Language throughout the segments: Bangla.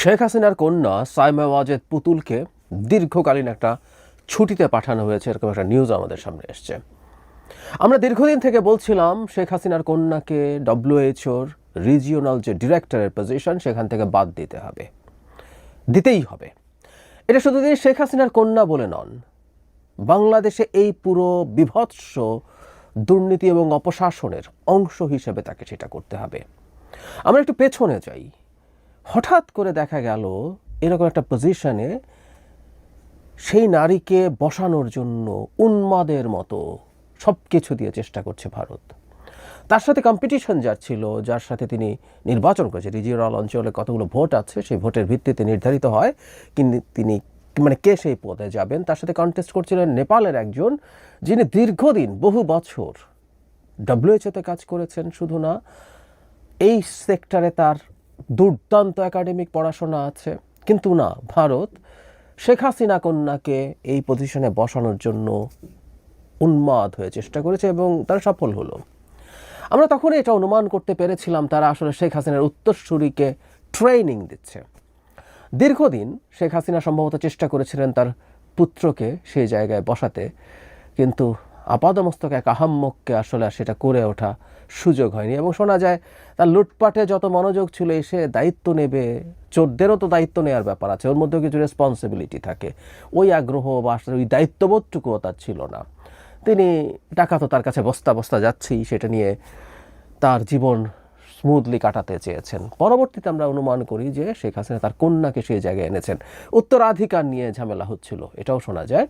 শেখ হাসিনার কন্যা সাইমা ওয়াজেদ পুতুলকে দীর্ঘকালীন একটা ছুটিতে পাঠানো হয়েছে, এরকম একটা নিউজ আমাদের সামনে এসছে। আমরা দীর্ঘদিন থেকে বলছিলাম, শেখ হাসিনার কন্যাকে ডব্লিউএইচওর রিজিওনাল যে ডিরেক্টরের পজিশন সেখান থেকে বাদ দিতে হবে। দিতেই হবে। এটা শুধু যে শেখ হাসিনার কন্যা বলে নন, বাংলাদেশে এই পুরো বিভৎস দুর্নীতি এবং অপশাসনের অংশ হিসেবে তাকে সেটা করতে হবে। আমরা একটু পেছনে যাই। হঠাৎ করে দেখা গেল এরকম একটা পজিশনে সেই নারীকে বসানোর জন্য উন্মাদের মতো সব কিছু দিয়ে চেষ্টা করছে ভারত। তার সাথে কম্পিটিশন যার ছিল, যার সাথে তিনি নির্বাচন করেছে। রিজিওনাল অঞ্চলে কতগুলো ভোট আছে, সেই ভোটের ভিত্তিতে নির্ধারিত হয় কিন্তু তিনি মানে কে সেই পদে যাবেন। তার সাথে কন্টেস্ট করছিলেন নেপালের একজন, যিনি দীর্ঘদিন, বহু বছর ডব্লিউএইচওতে কাজ করেছেন শুধু না, এই সেক্টরে তার দুর্দান্ত একাডেমিক পড়াশোনা আছে। কিন্তু না, ভারত শেখ হাসিনা কন্যাকে এই পজিশনে বসানোর জন্য উন্মাদ হয়ে চেষ্টা করেছে এবং তারা সফল হলো। আমরা তখন এটা অনুমান করতে পেরেছিলাম, তারা আসলে শেখ হাসিনার উত্তরসূরিকে ট্রেনিং দিচ্ছে। দীর্ঘদিন শেখ হাসিনা সম্ভবত চেষ্টা করেছিলেন তার পুত্রকে সেই জায়গায় বসাতে, কিন্তু আপাদমস্তক এক আহাম্মককে আসলে সেটা করে ওঠা সুযোগ হয়নি। এবং শোনা যায়, তার লুটপাটে যত মনোযোগ ছিল এসে দায়িত্ব নেবে, চোরদেরও তো দায়িত্ব নেওয়ার ব্যাপার আছে, ওর মধ্যেও কিছু রেসপন্সিবিলিটি থাকে। ওই আগ্রহ বা আসলে ওই দায়িত্ববোধটুকুও তার ছিল না। তিনি টাকা তো তার কাছে বস্তা বস্তা যাচ্ছেই, সেটা নিয়ে তার জীবন স্মুথলি কাটাতে চেয়েছেন। পরবর্তীতে আমরা অনুমান করি যে শেখ হাসিনা তার কন্যাকে সেই জায়গায় এনেছেন। উত্তরাধিকার নিয়ে ঝামেলা হচ্ছিল, এটাও শোনা যায়।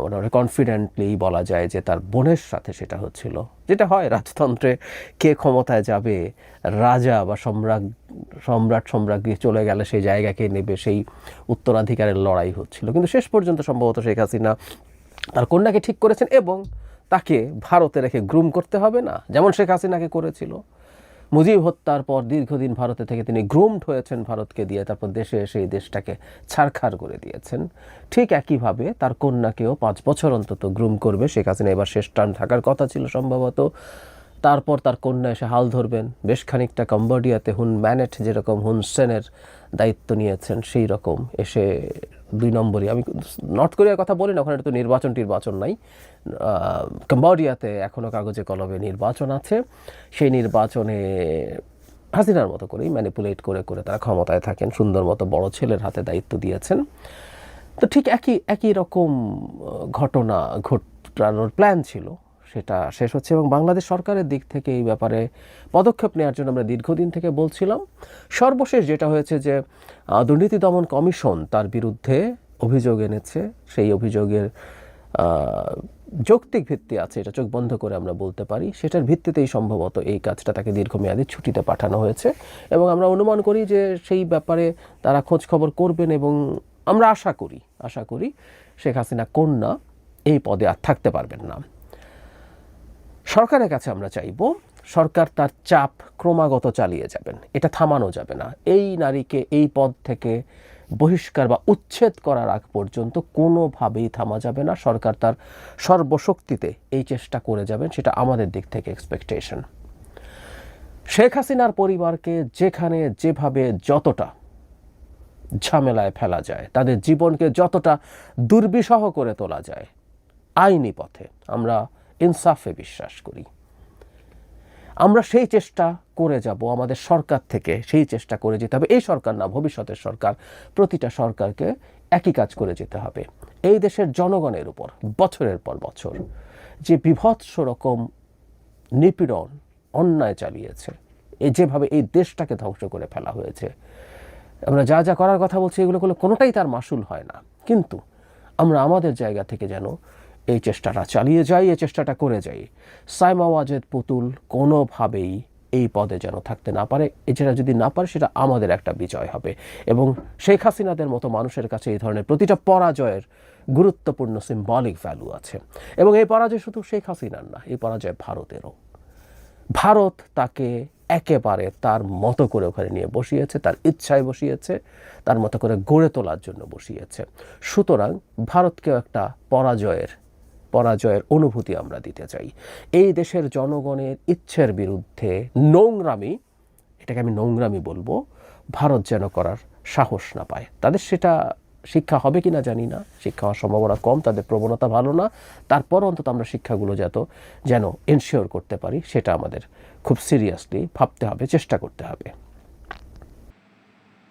মোটামুটি কনফিডেন্টলি বলা যায় যে তার বোনের সাথে সেটা হচ্ছিল। যেটা হয়, রাজতন্ত্রে কে ক্ষমতায় যাবে, রাজা বা সম্রাট সম্রাট সম্রাজ্ঞী চলে গেলে সেই জায়গাকে নেবে, সেই উত্তরাধিকারের লড়াই হচ্ছিল। কিন্তু শেষ পর্যন্ত সম্ভবত শেখ হাসিনা তার কন্যাকে ঠিক করেছেন এবং তাকে ভারতে রেখে গ্রুম করতে হবে না, যেমন শেখ হাসিনাকে করেছিল। মুজিব হত্যার পর দীর্ঘদিন ভারতে থেকে তিনি গ্রুমড হয়েছেন ভারতকে দিয়ে, তারপর দেশে এসে এই দেশটাকে ছাড়খার করে দিয়েছেন। ঠিক একইভাবে তার কন্যাকেও পাঁচ বছর অন্তত গ্রুম করবে। শেখ হাসিনা এবার শেষ টার্ম থাকার কথা ছিল সম্ভবত। তারপর তার কন্যা এসে হাল ধরবেন। বেশ খানিকটা কম্বোডিয়াতে হুন ম্যানেট যেরকম হুন সেনের দায়িত্ব নিয়েছেন, সেই রকম এসে দুই নম্বরই। আমি নর্থ কোরিয়ার কথা বলি না, ওখানে তো নির্বাচন টির্বাচন নাই। কম্বোডিয়াতে এখনও কাগজে কলমে নির্বাচন আছে। সেই নির্বাচনে হাসিনার মতো করেই ম্যানিপুলেট করে করে তারা ক্ষমতায় থাকেন। সুন্দর মতো বড় ছেলের হাতে দায়িত্ব দিয়েছেন। তো ঠিক একই একই রকম ঘটনা ঘটানোর প্ল্যান ছিল। সেটা শেষ হচ্ছে এবং বাংলাদেশ সরকারের দিক থেকে এই ব্যাপারে পদক্ষেপ নেওয়ার জন্য আমরা দীর্ঘদিন থেকে বলছিলাম। সর্বশেষ যেটা হয়েছে যে দুর্নীতি দমন কমিশন তার বিরুদ্ধে অভিযোগ এনেছে। সেই অভিযোগের যৌক্তিক ভিত্তি আছে, এটা চোখ বন্ধ করে আমরা বলতে পারি। সেটার ভিত্তিতেই সম্ভবত এই কাজটা তাকে দীর্ঘমেয়াদী ছুটিতে পাঠানো হয়েছে এবং আমরা অনুমান করি যে সেই ব্যাপারে তারা খোঁজ খবর করবেন এবং আমরা আশা করি আশা করি শেখ হাসিনা কন্যা এই পদে আর থাকতে পারবেন না। সরকারের কাছে আমরা চাইব, সরকার তার চাপ ক্রমাগত চালিয়ে যাবেন। এটা থামানো যাবে না। এই নারীকে এই পদ থেকে বহিষ্কার বা উচ্ছেদ করার আগ পর্যন্ত কোনোভাবেই থামা যাবে না। সরকার তার সর্বশক্তিতে এই চেষ্টা করে যাবেন, সেটা আমাদের দিক থেকে এক্সপেকটেশন শেখ হাসিনার পরিবারকে যেখানে, যেভাবে যতটা ঝামেলায় ফেলা যায়, তাদের জীবনকে যতটা দুর্বিষহ করে তোলা যায়, আইনি পথে আমরা ইনসাফে বিশ্বাস করি। আমরা সেই চেষ্টা করে যাব, আমাদের সরকার থেকে সেই চেষ্টা করে যেতে হবে। এই সরকার না, ভবিষ্যতের সরকার। প্রতিটা সরকারকে একই কাজ করে যেতে হবে। এই দেশের জনগণের উপর, বছরের পর বছর, যে বিভৎস রকম নিপীড়ন, অন্যায় চালিয়েছে এই যেভাবে এই দেশটাকে ধ্বংস করে ফেলা হয়েছে, আমরা যা যা করার কথা বলছি, এগুলো কোনোটাই তার মাসুল হয় না। কিন্তু আমরা আমাদের জায়গা থেকে যেন এই চেষ্টাটা চালিয়ে যাই, এই চেষ্টাটা করে যাই। সাইমা ওয়াজেদ পুতুল কোনোভাবেই এই পদে যেন থাকতে না পারে। এছাড়া যদি না পারে, সেটা আমাদের একটা বিজয় হবে। এবং শেখ হাসিনাদের মতো মানুষের কাছে এই ধরনের প্রতিটা পরাজয়ের গুরুত্বপূর্ণ সিম্বলিক ভ্যালু আছে। এবং এই পরাজয় শুধু শেখ হাসিনার না, এই পরাজয় ভারতেরও। ভারত তাকে একেবারে তার মতো করে ওখানে নিয়ে বসিয়েছে, তার ইচ্ছায় বসিয়েছে, তার মতো করে গড়ে তোলার জন্য বসিয়েছে। সুতরাং ভারতকেও একটা পরাজয়ের পরাজয়ের অনুভূতি আমরা দিতে চাই। এই দেশের জনগণের ইচ্ছের বিরুদ্ধে নোংরামি, এটাকে আমি নোংরামি বলব, ভারত যেন করার সাহস না পায়। তাদের সেটা শিক্ষা হবে কিনা জানি না। শিক্ষা হওয়ার সম্ভাবনা কম, তাদের প্রবণতা ভালো না। তারপর অন্তত আমরা শিক্ষাগুলো যত যেন এনশিওর করতে পারি, সেটা আমাদের খুব সিরিয়াসলি ভাবতে হবে, চেষ্টা করতে হবে।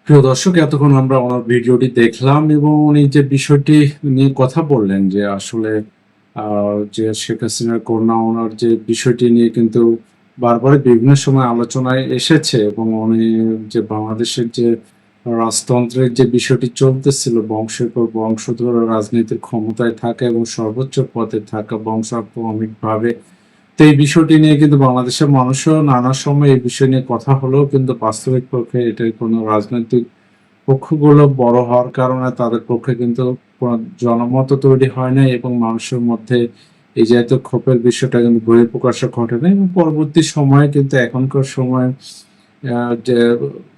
প্রিয় দর্শক, এতক্ষণ আমরা ওনার ভিডিওটি দেখলাম এবং উনি যে বিষয়টি নিয়ে কথা বললেন যে আসলে যে শেখ হাসিনার কন্যা ওনার যে বিষয়টি নিয়ে কিন্তু বারবার বিভিন্ন সময় আলোচনায় এসেছে এবং উনি যে বাংলাদেশের যে রাজতন্ত্রের যে বিষয়টি চলতেছিল, বংশের পর বংশ ধরে রাজনীতির ক্ষমতায় থাকা এবং সর্বোচ্চ পদে থাকা বংশাক্রমিকভাবে তো এই বিষয়টি নিয়ে কিন্তু বাংলাদেশের মানুষও নানা সময় এই বিষয় নিয়ে কথা হলেও কিন্তু বাস্তবিক পক্ষে এটার কোনো রাজনৈতিক পক্ষগুলো বড় হওয়ার কারণে তাদের পক্ষে কিন্তু জনমত তৈরি হয় না এবং মানুষের মধ্যে এই যে এত ক্ষোভের বিষয়টা কিন্তু বহিঃপ্রকাশ ঘটে না এবং পরবর্তী সময়ে কিন্তু এখনকার সময় যে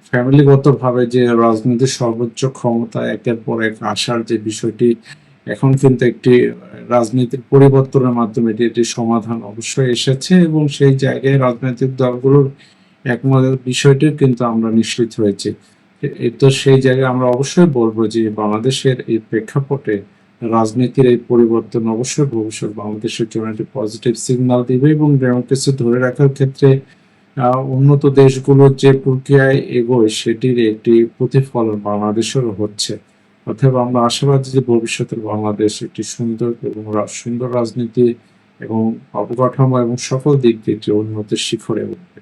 ফ্যামিলিগত ভাবে যে রাজনীতির সর্বোচ্চ ক্ষমতা একের পর এক আসার যে বিষয়টি, এখন কিন্তু একটি রাজনীতির পরিবর্তনের মাধ্যমে এটি একটি সমাধান অবশ্যই এসেছে এবং সেই জায়গায় রাজনৈতিক দলগুলোর একমতের বিষয়টিও কিন্তু আমরা নিশ্চিত হয়েছি। তো সেই জায়গায় আমরা অবশ্যই বলব যে বাংলাদেশের এই প্রেক্ষাপটে রাজনীতির এই পরিবর্তন অবশ্যই ভবিষ্যৎ বাংলাদেশের জন্য একটি পজিটিভ সিগন্যাল দিবে এবং ডেমোক্রেসি ধরে রাখার ক্ষেত্রে উন্নত দেশগুলোর যে প্রক্রিয়ায় এগোয় সেটির একটি প্রতিফলন বাংলাদেশেরও হচ্ছে। অতএব আমরা আশাবাদী যে ভবিষ্যতের বাংলাদেশ একটি সুন্দর এবং সুন্দর রাজনীতি এবং অবকাঠামো এবং সকল দিক দিয়ে উন্নতির শিখরে উঠবে।